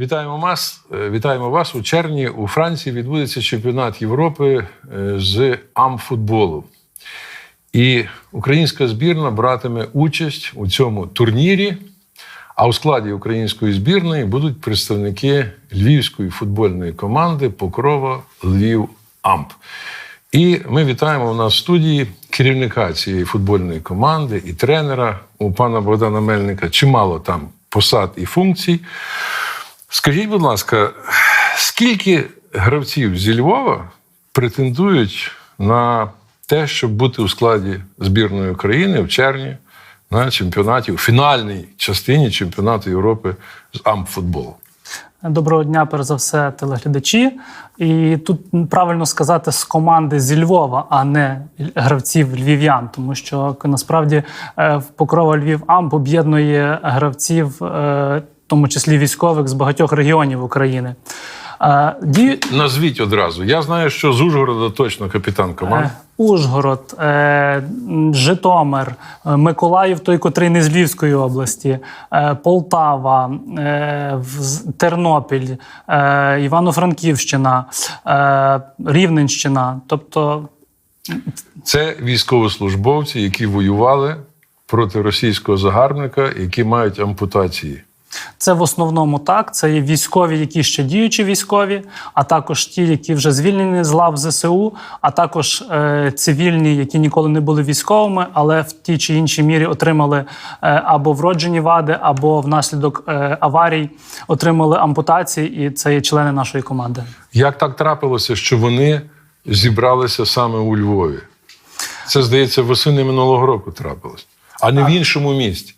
Вітаємо вас. Е, Вітаємо вас у червні. У Франції відбудеться чемпіонат Європи е, з амфутболу. І українська збірна братиме участь у цьому турнірі. А у складі української збірної будуть представники львівської футбольної команди Покрова Львів Амп. І ми вітаємо у нас в студії керівника цієї футбольної команди і тренера у пана Богдана Мельника. Чимало там посад і функцій. Скажіть, будь ласка, скільки гравців зі Львова претендують на те, щоб бути у складі збірної України в червні на чемпіонаті, у фінальній частині чемпіонату Європи з амфутболу? Доброго дня, перш за все, телеглядачі. І тут правильно сказати з команди зі Львова, а не гравців львів'ян, тому що насправді е, Покрова Львів Амп об'єднує гравців, е, тому числі військових з багатьох регіонів України. Е, Дію... Назвіть одразу. Я знаю, що з Ужгорода точно капітан команди. Е, Ужгород, е, Житомир, е, Миколаїв, той, котрий не з Львівської області, е, Полтава, е, Тернопіль, е, Івано-Франківщина, е, Рівненщина. Тобто Це військовослужбовці, які воювали проти російського загарбника, які мають ампутації. Це в основному так. Це є військові, які ще діючі військові, а також ті, які вже звільнені з лав ЗСУ, а також е, цивільні, які ніколи не були військовими, але в тій чи іншій мірі отримали е, або вроджені вади, або внаслідок е, аварій отримали ампутації, і це є члени нашої команди. Як так трапилося, що вони зібралися саме у Львові? Це, здається, восени минулого року трапилось, а не в іншому місті.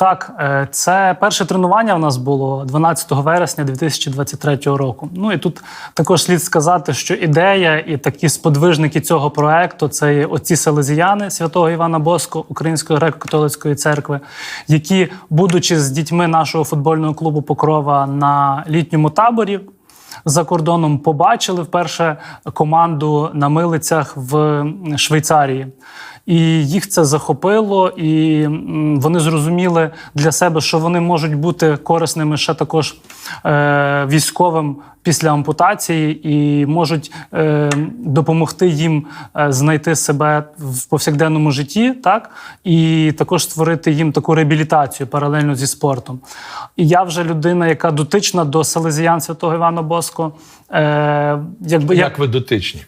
Так, е, це перше тренування в нас було 12 вересня 2023 року. Ну і тут також слід сказати, що ідея і такі сподвижники цього проекту це є отці селезіяни святого Івана Боско Української греко-католицької церкви, які, будучи з дітьми нашого футбольного клубу Покрова на літньому таборі. За кордоном побачили вперше команду на милицях в Швейцарії. І їх це захопило, і вони зрозуміли для себе, що вони можуть бути корисними ще також е, військовим після ампутації, і можуть е, допомогти їм е, знайти себе в повсякденному житті, так і також створити їм таку реабілітацію паралельно зі спортом. І я вже людина, яка дотична до селезіян святого Івана Боско. Е, якби Як ви дотичні?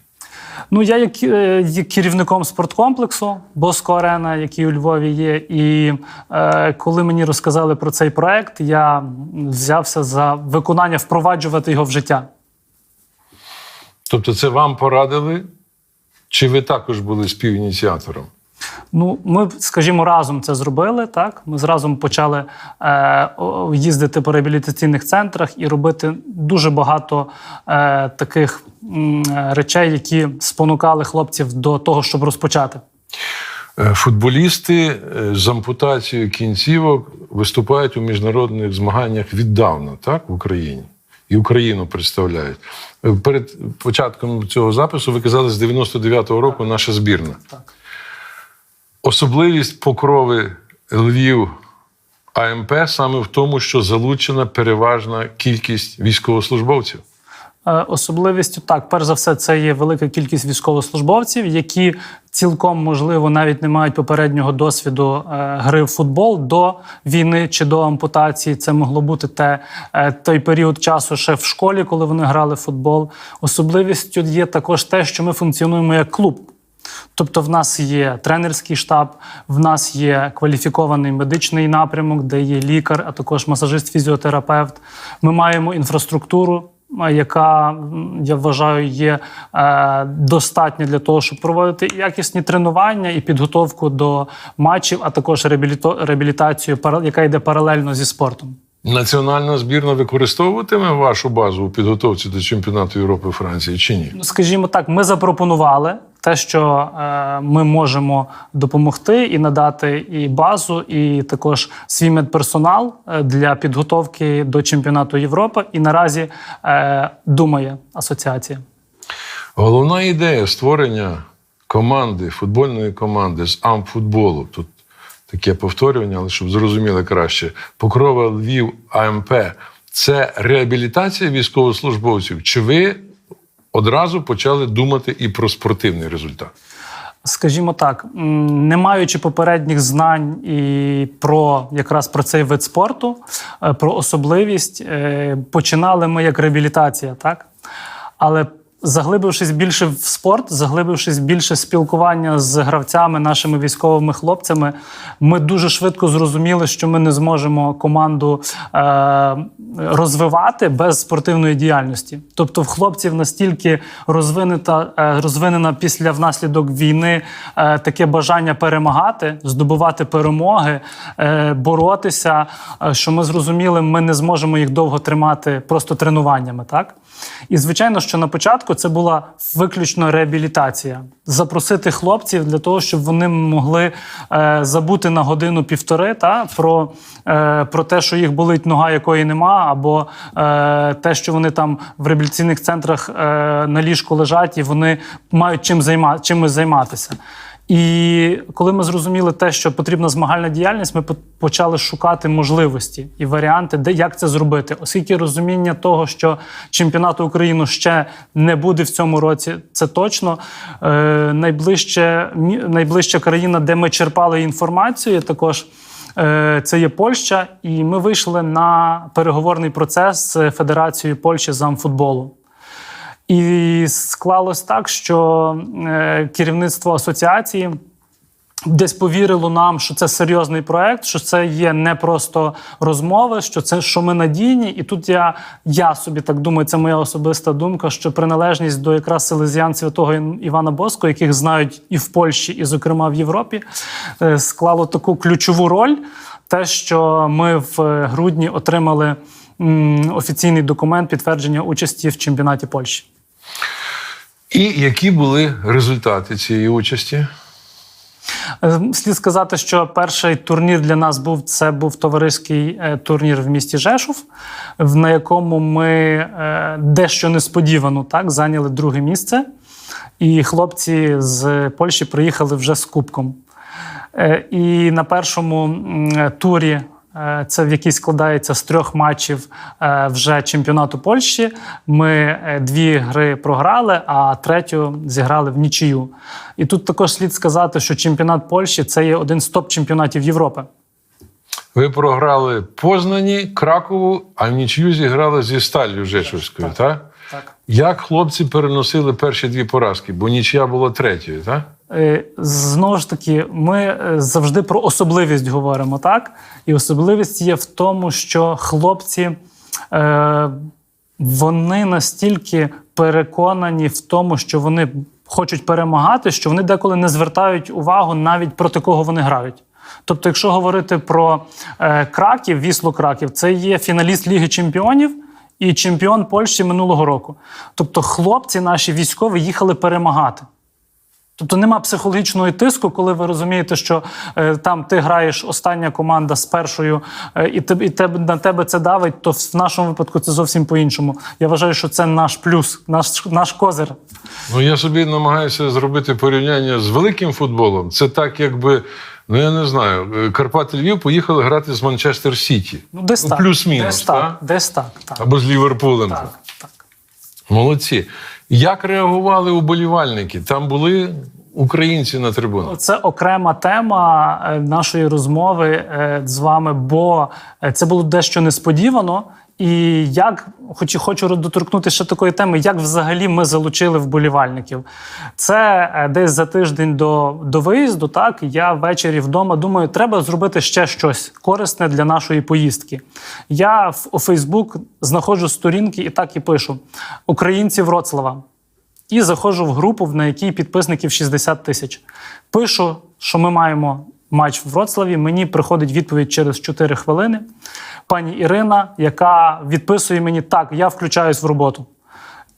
Ну, я як, е, є керівником спорткомплексу Боско Арена, який у Львові є. І е, коли мені розказали про цей проект, я взявся за виконання впроваджувати його в життя. Тобто, це вам порадили, чи ви також були співініціатором? Ну, ми, скажімо, разом це зробили. Так, ми зразу почали е, їздити по реабілітаційних центрах і робити дуже багато е, таких м, е, речей, які спонукали хлопців до того, щоб розпочати. Е, Футболісти е, з ампутацією кінцівок виступають у міжнародних змаганнях віддавна, так, в Україні. І Україну представляють. Перед початком цього запису ви казали, з 99-го року наша збірна. Так. Особливість покрови Львів АМП саме в тому, що залучена переважна кількість військовослужбовців. Е, Особливістю так, перш за все, це є велика кількість військовослужбовців, які цілком можливо навіть не мають попереднього досвіду е, гри в футбол до війни чи до ампутації. Це могло бути те, е, той період часу ще в школі, коли вони грали в футбол. Особливістю є також те, що ми функціонуємо як клуб. Тобто, в нас є тренерський штаб, в нас є кваліфікований медичний напрямок, де є лікар, а також масажист-фізіотерапевт. Ми маємо інфраструктуру, яка я вважаю є е, достатня для того, щоб проводити якісні тренування і підготовку до матчів, а також реабілітацію, яка йде паралельно зі спортом. Національна збірна використовуватиме вашу базу у підготовці до чемпіонату Європи Франції чи ні? Ну, скажімо так, ми запропонували те, що е, ми можемо допомогти і надати і базу, і також свій медперсонал е, для підготовки до чемпіонату Європи. І наразі е, думає асоціація. Головна ідея створення команди, футбольної команди з амфутболу. Тут таке повторювання, але щоб зрозуміли краще. Покрова Львів АМП це реабілітація військовослужбовців? Чи ви одразу почали думати і про спортивний результат? Скажімо так, не маючи попередніх знань і про якраз про цей вид спорту, е, про особливість, е, починали ми як реабілітація, так? Але заглибившись більше в спорт, заглибившись більше спілкування з гравцями, нашими військовими хлопцями, ми дуже швидко зрозуміли, що ми не зможемо команду е, розвивати без спортивної діяльності. Тобто, в хлопців настільки розвинена, е, розвинена після внаслідок війни е, таке бажання перемагати, здобувати перемоги, е, боротися, е, що ми зрозуміли, ми не зможемо їх довго тримати просто тренуваннями. Так? І звичайно, що на початку це була виключно реабілітація. Запросити хлопців для того, щоб вони могли е, забути на годину-півтори та, про, е, про те, що їх болить нога, якої нема, або е, те, що вони там в реабілітаційних центрах е, на ліжку лежать і вони мають чим займа, чимось займатися. І коли ми зрозуміли те, що потрібна змагальна діяльність, ми почали шукати можливості і варіанти, де як це зробити, оскільки розуміння того, що чемпіонату України ще не буде в цьому році, це точно. Е, найближче, найближча країна, де ми черпали інформацію, також. е, Це є Польща, і ми вийшли на переговорний процес з Федерацією Польщі з амфутболу. І склалось так, що е, керівництво асоціації десь повірило нам, що це серйозний проект, що це є не просто розмови, що це що ми надійні. І тут я, я собі так думаю, це моя особиста думка, що приналежність до якраз селезіян святого Івана Боско, яких знають і в Польщі, і, зокрема, в Європі, е, склало таку ключову роль. Те, що ми в е, грудні отримали офіційний документ підтвердження участі в чемпіонаті Польщі. І які були результати цієї участі? Е, Слід сказати, що перший турнір для нас був це був товариський е, турнір в місті Жешув, на якому ми е, дещо несподівано так зайняли друге місце. І хлопці з Польщі приїхали вже з кубком. Е, І на першому турі. Е, Це в який складається з трьох матчів е, вже чемпіонату Польщі. Ми е, дві гри програли, а третю зіграли в нічию. І тут також слід сказати, що чемпіонат Польщі це є один з топ-чемпіонатів Європи. Ви програли Познані, Кракову, а в нічию зіграли зі Сталлю Жешовською, так? Так. Як хлопці переносили перші дві поразки? Бо нічия була третьою, так? Е, Знову ж таки, ми е, завжди про особливість говоримо, так? І особливість є в тому, що хлопці е, вони настільки переконані в тому, що вони хочуть перемагати, що вони деколи не звертають увагу навіть проти кого вони грають. Тобто, якщо говорити про Краків, Віслу Краків, це є фіналіст Ліги Чемпіонів і чемпіон Польщі минулого року. Тобто, хлопці наші військові їхали перемагати. Тобто нема психологічного тиску, коли ви розумієте, що е, там ти граєш остання команда з першою, е, і, теб, і теб, на тебе це давить, то в нашому випадку це зовсім по-іншому. Я вважаю, що це наш плюс, наш, наш козир. Ну, я собі намагаюся зробити порівняння з великим футболом. Це так, якби, ну я не знаю, е, Карпати Львів поїхали грати з Манчестер Сіті. Ну, десь Ну, так. плюс-мінус, Десь так? так, десь так. так, Або з Ліверпулем. так, так. Молодці. Як реагували уболівальники? Там були українці на трибунах. Це окрема тема е, нашої розмови е, з вами, бо е, це було дещо несподівано. І як хоч хочу доторкнути ще такої теми, як взагалі ми залучили вболівальників. Це е, десь за тиждень до, до виїзду. Так я ввечері вдома думаю, треба зробити ще щось корисне для нашої поїздки. Я в Фейсбук знаходжу сторінки і так і пишу: Українці Вроцлава. І заходжу в групу, на якій підписників 60 тисяч. Пишу, що ми маємо матч в Вроцлаві. Мені приходить відповідь через 4 хвилини. Пані Ірина, яка відписує мені так, я включаюсь в роботу.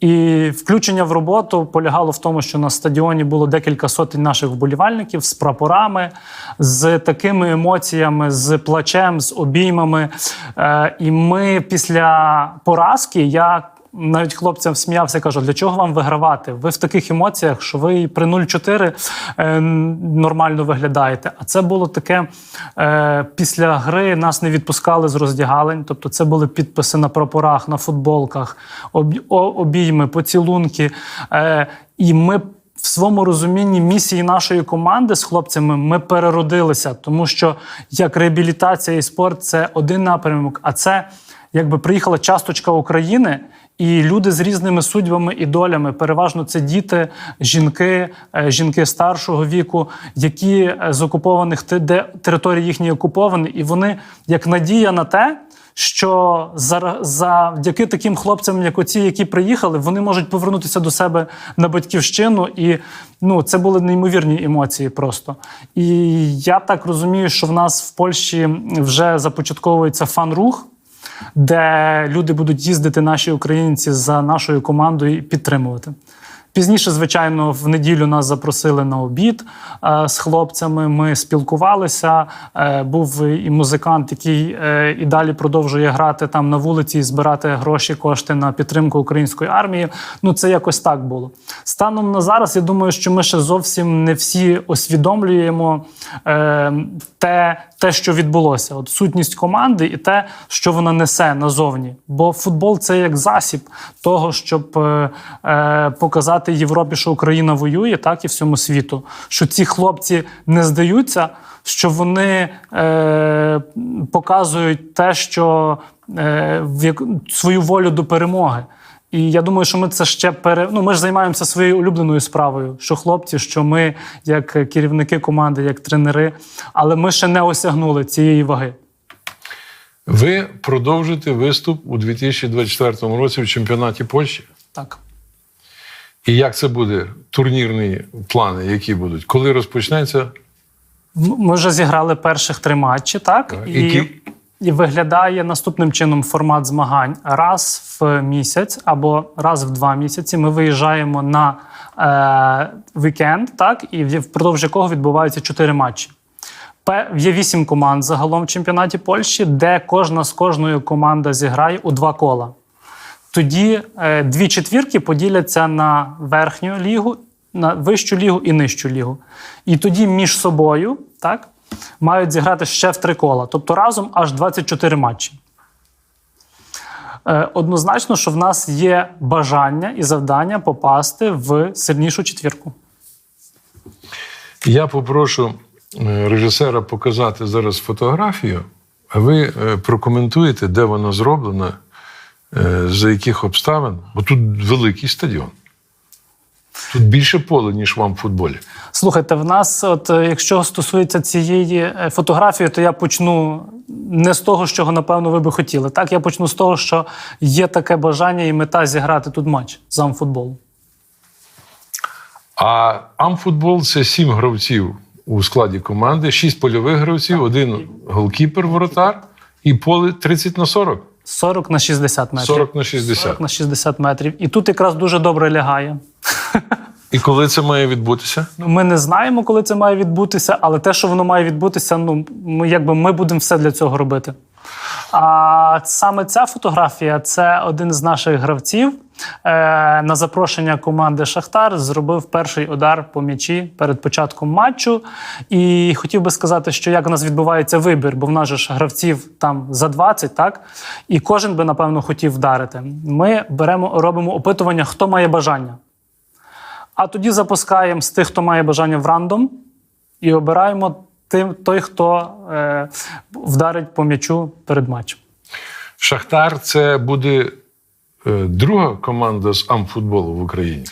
І включення в роботу полягало в тому, що на стадіоні було декілька сотень наших вболівальників з прапорами, з такими емоціями, з плачем, з обіймами. Е, і ми після поразки я навіть хлопцям сміявся, кажу, для чого вам вигравати? Ви в таких емоціях, що ви при 0-4 е, нормально виглядаєте. А це було таке е, після гри нас не відпускали з роздягалень. Тобто, це були підписи на прапорах, на футболках, об, обійми, поцілунки. Е, і ми. В своєму розумінні місії нашої команди з хлопцями ми переродилися, тому що як реабілітація і спорт це один напрямок, а це якби приїхала часточка України, і люди з різними судьбами і долями. Переважно це діти, жінки, е, жінки старшого віку, які е, з окупованих де території їхні окуповані, і вони як надія на те. Що за- завдяки таким хлопцям, як оці, які приїхали, вони можуть повернутися до себе на батьківщину, і ну це були неймовірні емоції просто. І я так розумію, що в нас в Польщі вже започатковується фан-рух, де люди будуть їздити, наші українці, за нашою командою і підтримувати. Пізніше, звичайно, в неділю нас запросили на обід е, з хлопцями. Ми спілкувалися. Е, був і музикант, який е, і далі продовжує грати там на вулиці і збирати гроші, кошти на підтримку української армії. Ну це якось так було. Станом на зараз, я думаю, що ми ще зовсім не всі усвідомлюємо те, те, що відбулося. От сутність команди і те, що вона несе назовні. Бо футбол це як засіб того, щоб е, показати Європі, що Україна воює, так і всьому світу. Що ці хлопці не здаються, що вони е, показують те, що е, в як, свою волю до перемоги. І я думаю, що ми це ще пере... ну, ми ж займаємося своєю улюбленою справою, що хлопці, що ми, як керівники команди, як тренери, але ми ще не осягнули цієї ваги. Ви продовжите виступ у 2024 році в чемпіонаті Польщі. Так. І як це буде? Турнірні плани, які будуть? Коли розпочнеться? М- Ми вже зіграли перших три матчі, так? Так. І, Які? і виглядає наступним чином формат змагань. Раз в місяць або раз в два місяці ми виїжджаємо на е, вікенд, так, і впродовж якого відбуваються чотири матчі. Є вісім команд загалом в чемпіонаті Польщі, де кожна з кожною команда зіграє у два кола. Тоді е, дві четвірки поділяться на верхню лігу, на вищу лігу і нижчу лігу. І тоді між собою так, мають зіграти ще в три кола. Тобто разом аж 24 матчі. Е, однозначно, що в нас є бажання і завдання попасти в сильнішу четвірку. Я попрошу е, режисера показати зараз фотографію, а ви прокоментуєте, де вона зроблена, е, за яких обставин. Бо тут великий стадіон. Тут більше поле, ніж вам в футболі. Слухайте, в нас, от е, якщо стосується цієї е, фотографії, то я почну не з того, з чого напевно ви би хотіли. Так, я почну з того, що є таке бажання і мета зіграти тут матч з амфутболу. А амфутбол це сім гравців у складі команди, шість польових гравців, один голкіпер, воротар, і поле 30 на 40. 40 на 60 метрів. 40 на 60. 40 на 60 метрів. І тут якраз дуже добре лягає. І коли це має відбутися? Ну, Ми не знаємо, коли це має відбутися, але те, що воно має відбутися, ну ми якби ми будемо все для цього робити. А саме ця фотографія це один з наших гравців. Е, на запрошення команди Шахтар зробив перший удар по м'ячі перед початком матчу. І хотів би сказати, що як у нас відбувається вибір, бо в нас же ж гравців там за 20, так? І кожен би, напевно, хотів вдарити. Ми беремо, робимо опитування, хто має бажання. А тоді запускаємо з тих, хто має бажання в рандом, і обираємо тим, той, хто е, вдарить по м'ячу перед матчем. Шахтар це буде друга команда з амфутболу в Україні.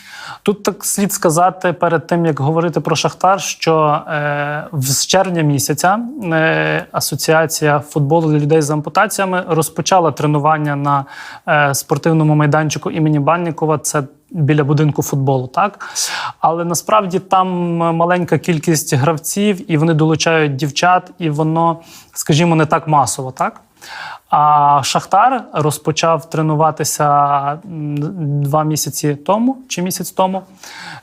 Тут так слід сказати перед тим, як говорити про Шахтар, що е, з червня місяця е, Асоціація футболу для людей з ампутаціями розпочала тренування на е, спортивному майданчику імені Баннікова. Це біля будинку футболу, так але насправді там маленька кількість гравців, і вони долучають дівчат, і воно, скажімо, не так масово, так. А Шахтар розпочав тренуватися два місяці тому чи місяць тому.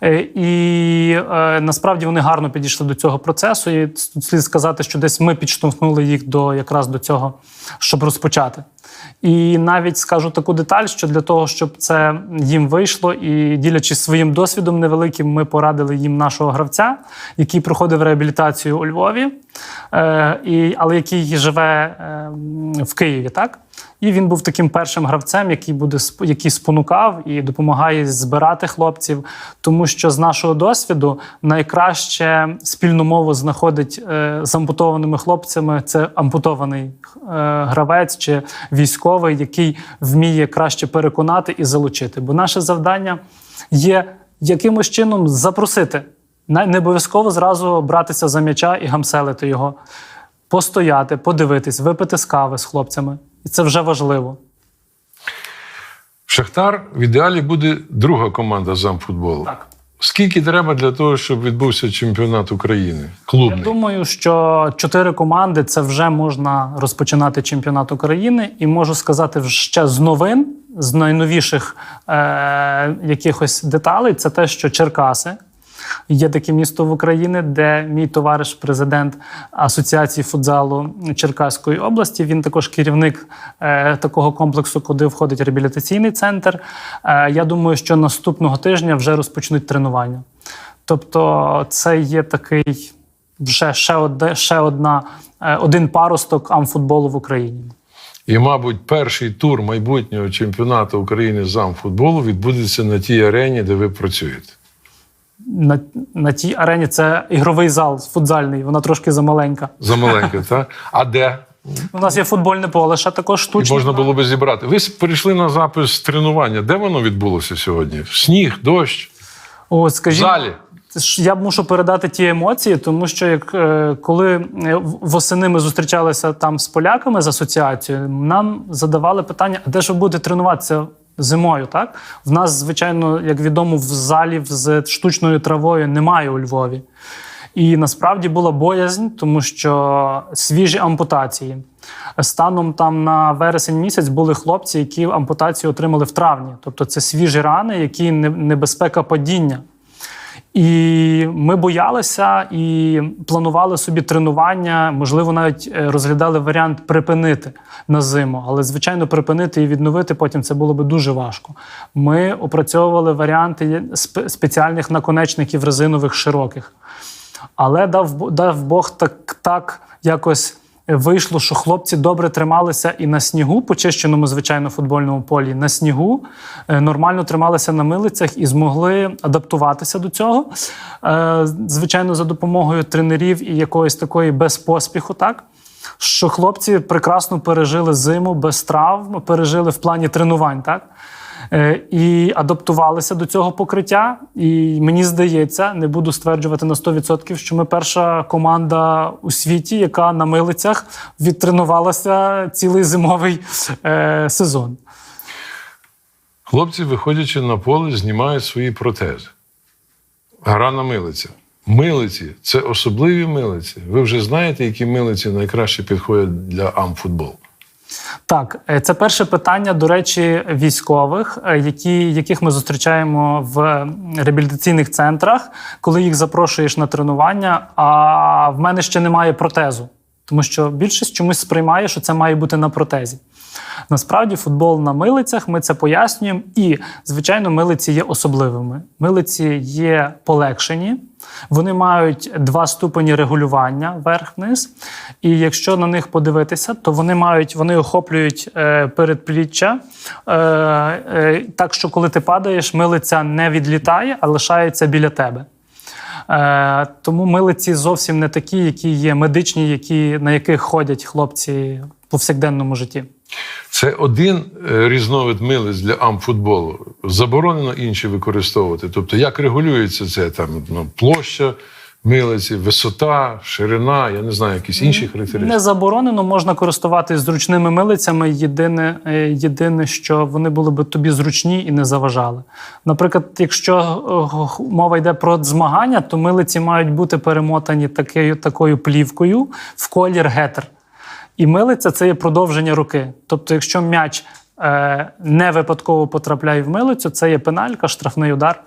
Е, І е, насправді вони гарно підійшли до цього процесу. І слід сказати, що десь ми підштовхнули їх до якраз до цього, щоб розпочати. І навіть скажу таку деталь, що для того, щоб це їм вийшло, і ділячись своїм досвідом невеликим, ми порадили їм нашого гравця, який проходив реабілітацію у Львові, е, але який живе е, в Києві, так? І він був таким першим гравцем, який буде який спонукав і допомагає збирати хлопців. Тому що з нашого досвіду найкраще спільну мову знаходить е, з ампутованими хлопцями. Це ампутований е, гравець чи військовий, який вміє краще переконати і залучити. Бо наше завдання є якимось чином запросити. Не обов'язково зразу братися за м'яча і гамселити його, постояти, подивитись, випити з кави з хлопцями. І це вже важливо. Шахтар в ідеалі буде друга команда з амфутболу. Так. Скільки треба для того, щоб відбувся чемпіонат України? Я думаю, що чотири команди це вже можна розпочинати чемпіонат України, і можу сказати ще з новин, з найновіших е- якихось деталей, це те, що Черкаси. Є таке місто в Україні, де мій товариш, президент Асоціації футзалу Черкаської області. Він також керівник е, такого комплексу, куди входить реабілітаційний центр. Е, я думаю, що наступного тижня вже розпочнуть тренування. Тобто, це є такий вже ще, одне, ще одна, е, один паросток амфутболу в Україні. І, мабуть, перший тур майбутнього чемпіонату України з амфутболу відбудеться на тій арені, де ви працюєте. На, на тій арені це ігровий зал футзальний, вона трошки замаленька. Замаленьке, так? А де? У нас є футбольне поле, ще також І можна було би зібрати. Ви перейшли на запис тренування. Де воно відбулося сьогодні? Сніг, дощ, О, скажімо, залі. Я мушу передати ті емоції, тому що як е, коли е, восени ми зустрічалися там з поляками з асоціацією, нам задавали питання: а де ж ви будете тренуватися зимою? Так в нас, звичайно, як відомо, в залі з штучною травою немає у Львові. І насправді була боязнь, тому що свіжі ампутації. Станом там на вересень місяць були хлопці, які ампутацію отримали в травні. Тобто це свіжі рани, які небезпека падіння. І ми боялися і планували собі тренування, можливо, навіть е, розглядали варіант припинити на зиму. Але, звичайно, припинити і відновити потім це було би дуже важко. Ми опрацьовували варіанти спеціальних наконечників резинових широких. Але дав, дав Бог так, так якось вийшло, що хлопці добре трималися і на снігу, почищеному, звичайно, футбольному полі, на снігу, е, нормально трималися на милицях і змогли адаптуватися до цього. Е, Звичайно, за допомогою тренерів і якоїсь такої без поспіху, так. Що хлопці прекрасно пережили зиму без травм, пережили в плані тренувань, так? Е, і адаптувалися до цього покриття. І мені здається, не буду стверджувати на 100%, що ми перша команда у світі, яка на милицях відтренувалася цілий зимовий е, сезон. Хлопці, виходячи на поле, знімають свої протези. Гра на милиця. Милиці це особливі милиці. Ви вже знаєте, які милиці найкраще підходять для амфутболу. Так, е, це перше питання, до речі, військових, е, які, яких ми зустрічаємо в реабілітаційних центрах, коли їх запрошуєш на тренування. А в мене ще немає протезу, тому що більшість чомусь сприймає, що це має бути на протезі. Насправді, футбол на милицях, ми це пояснюємо. І, звичайно, милиці є особливими. Милиці є полегшені, вони мають два ступені регулювання вверх-вниз. І якщо на них подивитися, то вони мають вони охоплюють е, передпліччя е, е, так, що коли ти падаєш, милиця не відлітає, а лишається біля тебе. Е, тому милиці зовсім не такі, які є медичні, які, на яких ходять хлопці в повсякденному житті. Це один е, різновид милиць для амфутболу. Заборонено інші використовувати. Тобто, як регулюється це там ну, площа милиці, висота, ширина, я не знаю, якісь інші характеристики. Не заборонено, можна користуватись зручними милицями. Єдине, е, єдине, що вони були б тобі зручні і не заважали. Наприклад, якщо е, мова йде про змагання, то милиці мають бути перемотані такою, такою плівкою в колір гетер. І милиця це є продовження руки. Тобто, якщо м'яч е, не випадково потрапляє в милицю, це є пеналька, штрафний удар.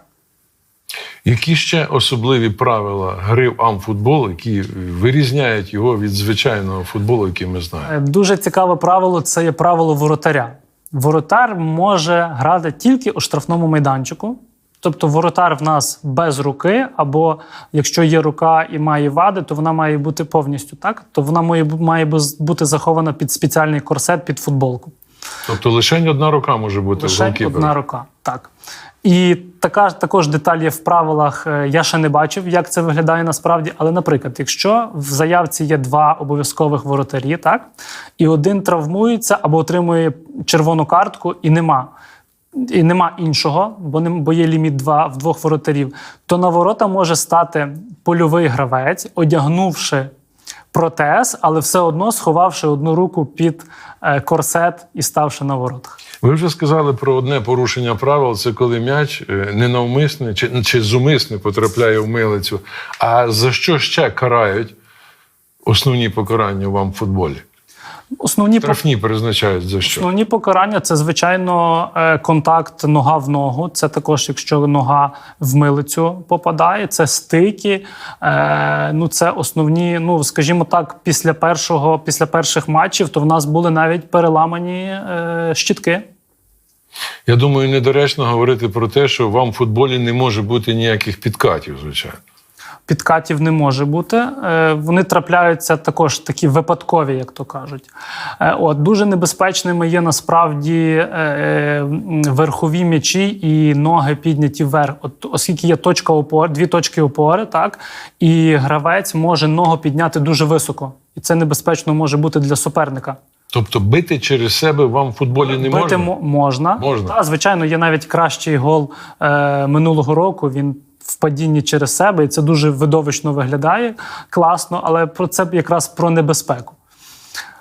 Які ще особливі правила гри в амфутбол, які вирізняють його від звичайного футболу, який ми знаємо? Е, Дуже цікаве правило це є правило воротаря. Воротар може грати тільки у штрафному майданчику. Тобто воротар в нас без руки, або якщо є рука і має вади, то вона має бути повністю так. То вона має, має бути захована під спеціальний корсет під футболку. Тобто лише одна рука може бути в Лише голкіпера. одна рука. Так. І така також деталь є в правилах. е, Я ще не бачив, як це виглядає насправді. Але, наприклад, якщо в заявці є два обов'язкових воротарі, так і один травмується або отримує червону картку, і нема. І нема іншого, бо не бо є ліміт два в двох воротарів. То на ворота може стати польовий гравець, одягнувши протез, але все одно сховавши одну руку під е, корсет і ставши на воротах. Ви вже сказали про одне порушення правил: це коли м'яч е, ненавмисне чи, чи зумисне потрапляє в милицю. А за що ще карають основні покарання вам в футболі? Основні Штрафні призначають за що? Основні покарання це звичайно е, контакт нога в ногу. Це також, якщо нога в милицю попадає, це стики. Е, ну це основні. Ну скажімо так, після першого, після перших матчів, то в нас були навіть переламані е, щітки. Я думаю, недоречно говорити про те, що вам в футболі не може бути ніяких підкатів, звичайно. Підкатів не може бути. Е, Вони трапляються також такі випадкові, як то кажуть. Е, От дуже небезпечними є насправді е, верхові м'ячі і ноги підняті вверх. От оскільки є точка опори, дві точки опори, так і гравець може ногу підняти дуже високо, і це небезпечно може бути для суперника. Тобто бити через себе вам в футболі не Бити можна? мо- можна. Можна. Та, звичайно, є навіть кращий гол е, минулого року. Він в падінні через себе, і це дуже видовищно виглядає класно, але про це якраз про небезпеку.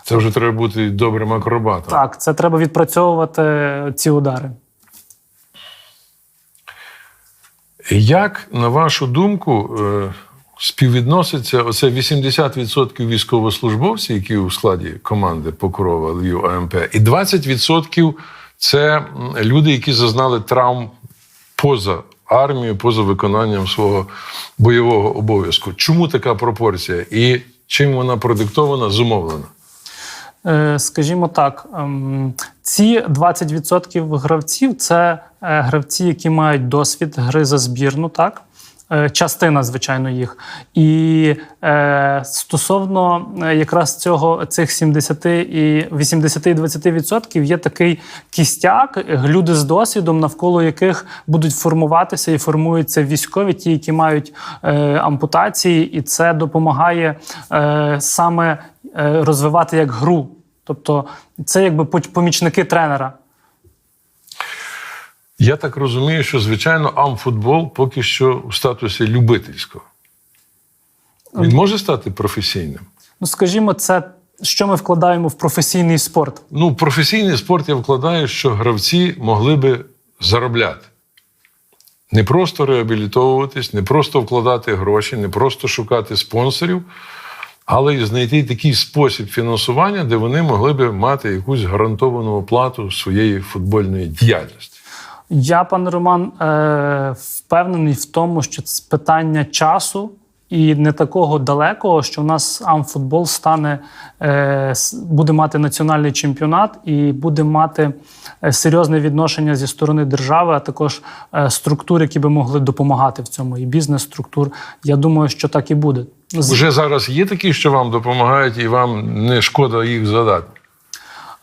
Це вже треба бути добрим акробатом. Так, це треба відпрацьовувати ці удари. Як, на вашу думку, е, співвідноситься оце 80% військовослужбовців, які у складі команди Покрова Львів АМП, і 20% це люди, які зазнали травм поза армією, поза виконанням свого бойового обов'язку. Чому така пропорція? І чим вона продиктована, зумовлена? Е, Скажімо так, ем, ці 20% гравців це е, гравці, які мають досвід гри за збірну, так. Е, Частина, звичайно, їх. І е, стосовно е, якраз цього цих 70 і 80 і 20% є такий кістяк, люди з досвідом, навколо яких будуть формуватися і формуються військові, ті, які мають е, ампутації, і це допомагає е, саме е, розвивати як гру. Тобто це якби помічники тренера. Я так розумію, що звичайно амфутбол поки що у статусі любительського. Він може стати професійним. Ну, скажімо, це що ми вкладаємо в професійний спорт. Ну, в професійний спорт я вкладаю, що гравці могли би заробляти. Не просто реабілітовуватись, не просто вкладати гроші, не просто шукати спонсорів, але й знайти такий спосіб фінансування, де вони могли би мати якусь гарантовану оплату своєї футбольної діяльності. Я, пане Роман, е, впевнений в тому, що це питання часу і не такого далекого, що в нас амфутбол стане, е, буде мати національний чемпіонат і буде мати е, серйозне відношення зі сторони держави, а також структур, які би могли допомагати в цьому, і бізнес-структур. Я думаю, що так і буде. Вже зараз є такі, що вам допомагають, і вам не шкода їх задати.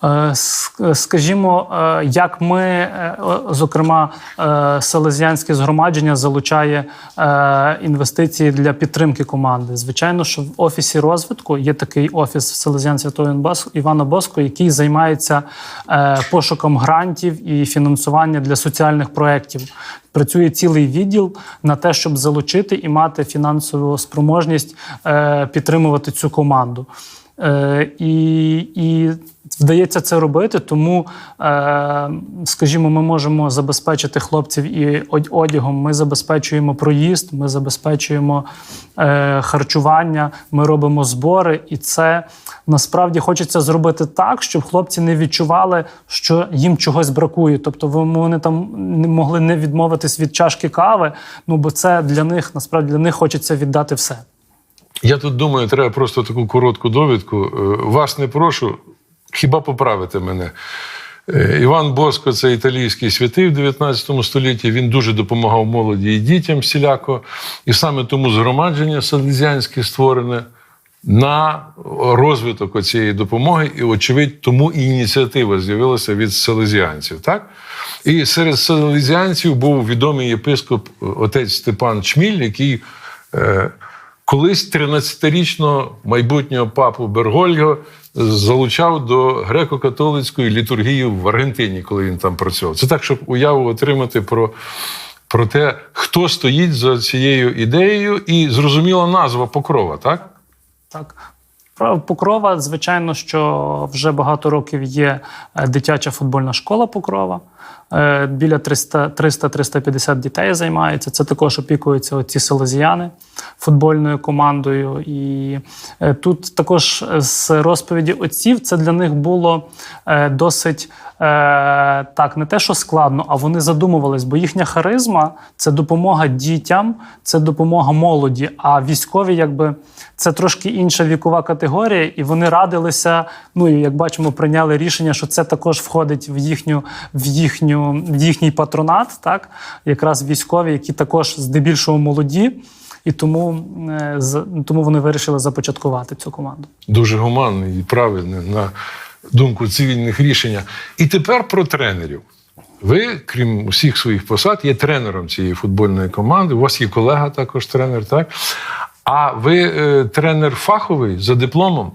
Е, ск- Скажімо, е, як ми, е, зокрема, селезіанське згромадження залучає інвестиції для підтримки команди. Звичайно, що в офісі розвитку є такий офіс Селезіан Святого Івана Боско, який займається пошуком грантів і фінансування для соціальних проєктів. Працює цілий відділ на те, щоб залучити і мати фінансову спроможність підтримувати цю команду. Е, і, і вдається це робити, тому, е, скажімо, ми можемо забезпечити хлопців і одягом. Ми забезпечуємо проїзд, ми забезпечуємо е, харчування, ми робимо збори, і це насправді хочеться зробити так, щоб хлопці не відчували, що їм чогось бракує. Тобто вони там не могли не відмовитись від чашки кави. Ну бо це для них насправді для них хочеться віддати все. Я тут думаю, треба просто таку коротку довідку. Е, Вас не прошу, хіба поправити мене. Е, Іван Боско це італійський святий в 19 столітті. Він дуже допомагав молоді і дітям всіляко. І саме тому згромадження селезіанське створене на розвиток цієї допомоги. І, очевидь, тому і ініціатива з'явилася від селезіанців. Так? І серед селезіанців був відомий єпископ е, отець Степан Чміль, який. Колись 13-річного майбутнього папу Бергольго залучав до греко-католицької літургії в Аргентині, коли він там працював. Це так, щоб уяву отримати про, про те, хто стоїть за цією ідеєю, і зрозуміла назва покрова, так? Так. Покрова, звичайно, що вже багато років є е, дитяча футбольна школа Покрова. Е, Біля 300 300-350 дітей займається. Це також опікуються оці селезіяни футбольною командою. І е, тут також з розповіді отців це для них було е, досить так, не те, що складно, а вони задумувались, бо їхня харизма це допомога дітям, це допомога молоді. А військові, якби це трошки інша вікова категорія, і вони радилися. Ну і як бачимо, прийняли рішення, що це також входить в їхню в їхню в їхній патронат, так якраз військові, які також здебільшого молоді. І тому, е, тому вони вирішили започаткувати цю команду. Дуже гуманне і правильне на думку цивільних рішення. І тепер про тренерів. Ви, крім усіх своїх посад, є тренером цієї футбольної команди. У вас є колега також тренер, так? А ви е, тренер фаховий за дипломом?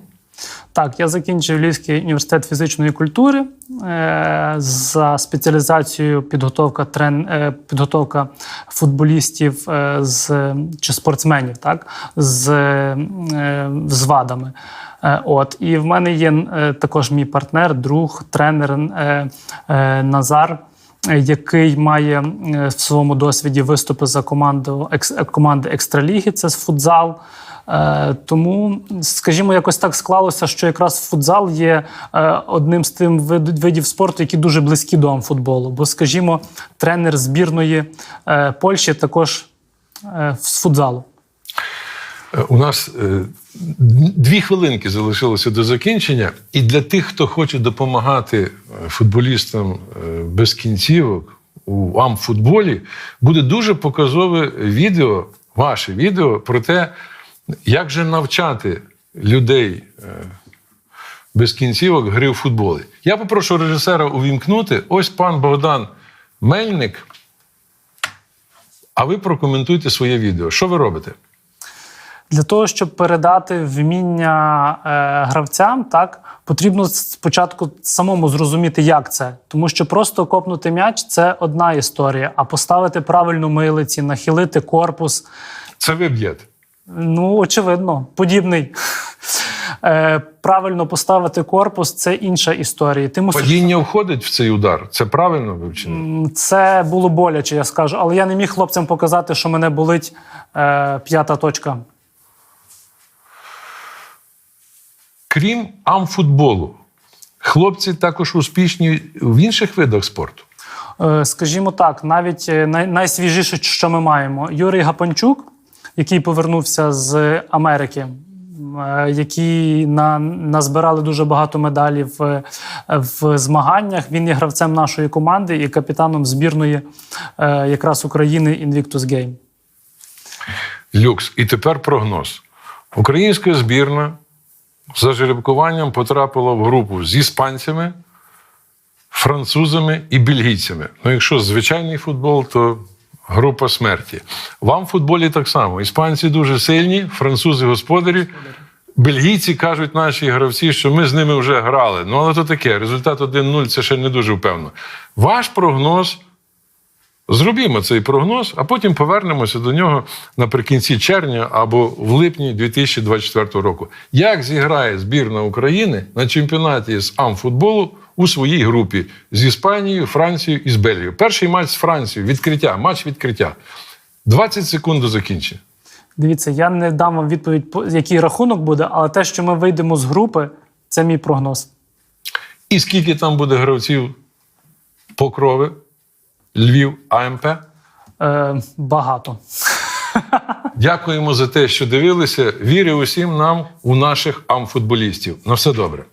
Так, я закінчив Львівський університет фізичної культури е, за спеціалізацією підготовка трен, е, підготовка футболістів е, з чи спортсменів, так з, з вадами. От і в мене є також мій партнер, друг, тренер Назар. Який має в своєму досвіді виступи за команду екс, команди екстраліги, це футзал. Е, Тому, скажімо, якось так склалося, що якраз футзал є е, одним з тим видів спорту, які дуже близькі до амфутболу. Бо, скажімо, тренер збірної е, Польщі також з футзалу. У нас дві хвилинки залишилося до закінчення, і для тих, хто хоче допомагати футболістам без кінцівок у амфутболі, буде дуже показове відео, ваше відео про те, як же навчати людей е, без кінцівок гри в футболі. Я попрошу режисера увімкнути. Ось пан Богдан Мельник. А ви прокоментуйте своє відео. Що ви робите? Для того, щоб передати вміння е, гравцям, так потрібно спочатку самому зрозуміти, як це. Тому що просто копнути м'яч це одна історія, а поставити правильну милиці, нахилити корпус. Це ви б'єте. Ну, очевидно, подібний. Е, правильно поставити корпус це інша історія. Ти мусиш Падіння входить в цей удар. Це правильно вивчено? це було боляче, я скажу, але я не міг хлопцям показати, що мене болить е, п'ята точка. Крім амфутболу, хлопці також успішні в інших видах спорту. Е, Скажімо так, навіть е, най- найсвіжіше, що ми маємо, Юрій Гапанчук, який повернувся з Америки, е, які на, назбирали дуже багато медалів в, в змаганнях. Він є гравцем нашої команди і капітаном збірної е, якраз України Invictus Game. Люкс. І тепер прогноз. Українська збірна за жеребкуванням потрапила в групу з іспанцями, французами і бельгійцями. Ну, якщо звичайний футбол, то група смерті. Вам в футболі так само. Іспанці дуже сильні, французи господарі. Бельгійці кажуть наші гравці, що ми з ними вже грали. Ну, але то таке. Результат 1-0 це ще не дуже впевнено. Ваш прогноз Зробімо цей прогноз, а потім повернемося до нього наприкінці червня або в липні 2024 року. Як зіграє збірна України на чемпіонаті з амфутболу у своїй групі з Іспанією, Францією і з Бельгією? Перший матч з Францією, відкриття, матч відкриття. 20 секунд до закінчення. Дивіться, я не дам вам відповідь, який рахунок буде, але те, що ми вийдемо з групи, це мій прогноз. І скільки там буде гравців Покрови, Львів, АМП? Е, багато. Дякуємо за те, що дивилися. Вірю усім нам у наших амфутболістів. На все добре.